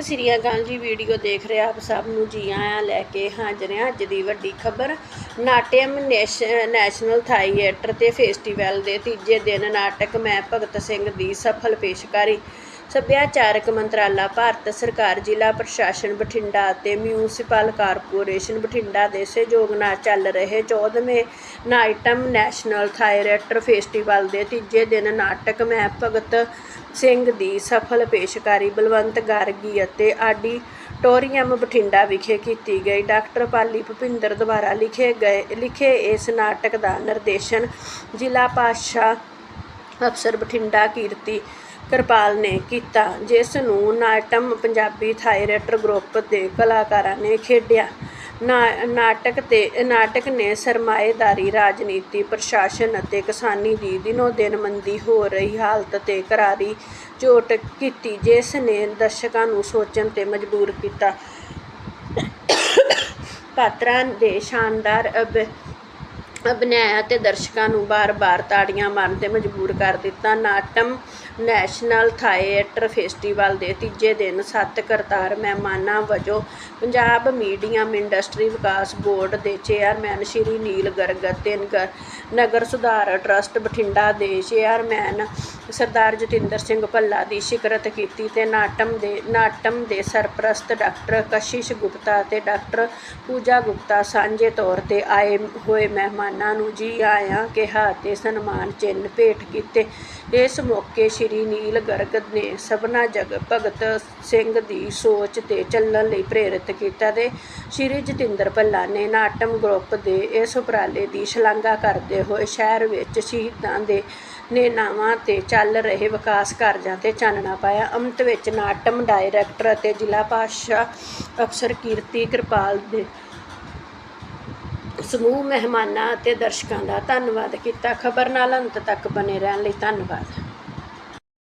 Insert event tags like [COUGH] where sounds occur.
ਸਤਿ ਸ੍ਰੀ ਅਕਾਲ ਜੀ ਵੀਡੀਓ ਦੇਖ ਰਹੇ ਆਪ ਸਭ ਨੂੰ। ਜੀ ਆਇਆਂ ਲੈ ਕੇ ਹਾਜ਼ਰ ਹਾਂ ਅੱਜ ਦੀ ਵੱਡੀ ਖਬਰ। ਨਾਟਿਅਮ ਨੈਸ਼- ਨੈਸ਼ਨਲ ਥਾਈਏਟਰ ਤੇ ਫੈਸਟੀਵਲ ਦੇ ਤੀਜੇ ਦਿਨ ਨਾਟਕ ਮੈਂ ਭਗਤ ਸਿੰਘ ਦੀ ਸਫਲ ਪੇਸ਼ਕਾਰੀ। ਸੱਭਿਆਚਾਰਕ ਮੰਤਰਾਲਾ ਭਾਰਤ ਸਰਕਾਰ, ਜ਼ਿਲ੍ਹਾ ਪ੍ਰਸ਼ਾਸਨ ਬਠਿੰਡਾ ਅਤੇ ਮਿਊਂਸਿਪਲ ਕਾਰਪੋਰੇਸ਼ਨ ਬਠਿੰਡਾ ਦੇ ਸਹਿਯੋਗ ਨਾਲ ਚੱਲ ਰਹੇ 14ਵੇਂ ਨਾਈਟਮ ਨੈਸ਼ਨਲ ਥਾਈਏਟਰ ਫੈਸਟੀਵਲ ਦੇ ਤੀਜੇ ਦਿਨ ਨਾਟਕ ਮੈਂ ਭਗਤ ਸਿੰਘ ਦੀ ਸਫਲ ਪੇਸ਼ਕਾਰੀ ਬਲਵੰਤ ਗਾਰਗੀ ਅਤੇ ਆਡੀਟੋਰੀਅਮ ਬਠਿੰਡਾ ਵਿਖੇ ਕੀਤੀ ਗਈ। ਡਾਕਟਰ ਪਾਲੀ ਭੁਪਿੰਦਰ ਦੁਆਰਾ ਲਿਖੇ ਗਏ, ਲਿਖੇ ਇਸ ਨਾਟਕ ਦਾ ਨਿਰਦੇਸ਼ਨ ਜ਼ਿਲ੍ਹਾ ਪਾਤਸ਼ਾਹ ਅਫਸਰ ਬਠਿੰਡਾ ਕੀਰਤੀ ਕਿਰਪਾਲ ਨੇ ਕੀਤਾ, ਜਿਸ ਨੂੰ ਨਾਟਮ ਪੰਜਾਬੀ ਥਾਈਰੇਟਰ ਗਰੁੱਪ ਦੇ ਕਲਾਕਾਰਾਂ ਨੇ ਖੇਡਿਆ। ਨਾਟਕ ਤੇ, ਨਾਟਕ ਨੇ ਸਰਮਾਏਦਾਰੀ ਰਾਜਨੀਤੀ, ਪ੍ਰਸ਼ਾਸਨ ਅਤੇ ਕਿਸਾਨੀ ਦੀ ਦਿਨੋ ਦਿਨ ਮੰਦੀ ਹੋ ਰਹੀ ਹਾਲਤ ਤੇ ਕਰਾਰੀ ਚੋਟ ਕੀਤੀ, ਜਿਸ ਨੇ ਦਰਸ਼ਕਾਂ ਨੂੰ ਸੋਚਣ ਤੇ ਮਜਬੂਰ ਕੀਤਾ। [COUGHS] ਪਾਤਰਾਂ ਦੇ ਸ਼ਾਨਦਾਰ ਅਭ ਅਭਿਨੈ ਅਤੇ ਦਰਸ਼ਕਾਂ ਨੂੰ ਬਾਰ-ਬਾਰ ਤਾੜੀਆਂ ਮਾਰਨ ਤੇ ਮਜਬੂਰ ਕਰ ਦਿੱਤਾ। ਨਾਟਮ ਨੈਸ਼ਨਲ ਥਾਈਏਟਰ ਫੈਸਟੀਵਲ ਦੇ ਤੀਜੇ ਦਿਨ ਸੱਤ ਕਰਤਾਰ ਮਹਿਮਾਨਾਂ ਵਜੋਂ ਪੰਜਾਬ ਮੀਡੀਅਮ ਇੰਡਸਟਰੀ ਵਿਕਾਸ ਬੋਰਡ ਦੇ ਚੇਅਰਮੈਨ ਸ਼੍ਰੀ ਨੀਲ ਗਰਗ ਅਤੇ ਨਗਰ ਨਗਰ ਸੁਧਾਰ ਟਰੱਸਟ ਬਠਿੰਡਾ ਦੇ ਚੇਅਰਮੈਨ ਸਰਦਾਰ ਜਤਿੰਦਰ ਸਿੰਘ ਭੱਲਾ ਦੀ ਸ਼ਿਕਰਤ ਕੀਤੀ ਤੇ ਨਾਟਮ ਦੇ ਨਾਟਮ ਦੇ ਸਰਪ੍ਰਸਤ ਡਾਕਟਰ ਕਸ਼ਿਸ਼ ਗੁਪਤਾ ਅਤੇ ਡਾਕਟਰ ਪੂਜਾ ਗੁਪਤਾ ਸਾਂਝੇ ਤੌਰ ਤੇ ਆਏ ਹੋਏ ਮਹਿਮਾਨ ਨੂੰ ਜੀ ਆਇਆਂ ਕਿਹਾ ਤੇ ਸਨਮਾਨ ਚਿੰਨ੍ਹ ਭੇਟ ਕੀਤੇ। ਇਸ ਮੌਕੇ ਸ਼੍ਰੀ ਨੀਲ ਗਰਗ ਨੇ ਸਭਨਾ ਜਗ ਭਗਤ ਸਿੰਘ ਦੀ ਸੋਚ ਤੇ ਚੱਲਣ ਲਈ ਪ੍ਰੇਰਿਤ ਕੀਤਾ ਤੇ ਸ਼੍ਰੀ ਜਤਿੰਦਰ ਭੱਲਾ ਨੇ ਨਾਟਮ ਗਰੁੱਪ ਦੇ ਇਸ ਉਪਰਾਲੇ ਦੀ ਸ਼ਲਾਘਾ ਕਰਦੇ ਹੋਏ ਸ਼ਹਿਰ ਵਿੱਚ ਸ਼ਹੀਦਾਂ ਦੇ ਨੇਨਾਵਾਂ ਤੇ ਚੱਲ ਰਹੇ ਵਿਕਾਸ ਕਾਰਜਾਂ ਤੇ ਚਾਨਣਾ ਪਾਇਆ। ਅੰਮ੍ਰਿਤ ਵਿੱਚ ਨਾਟਮ ਡਾਇਰੈਕਟਰ ਅਤੇ ਜ਼ਿਲ੍ਹਾ ਭਾਸ਼ਾ ਅਫਸਰ ਕੀਰਤੀ ਕਿਰਪਾਲ ਦੇ ਸਮੂਹ, ਮਹਿਮਾਨਾਂ ਅਤੇ ਦਰਸ਼ਕਾਂ ਦਾ ਧੰਨਵਾਦ ਕੀਤਾ। ਖਬਰ ਨਾਲ ਅੰਤ ਤੱਕ ਬਣੇ ਰਹਿਣ ਲਈ ਧੰਨਵਾਦ।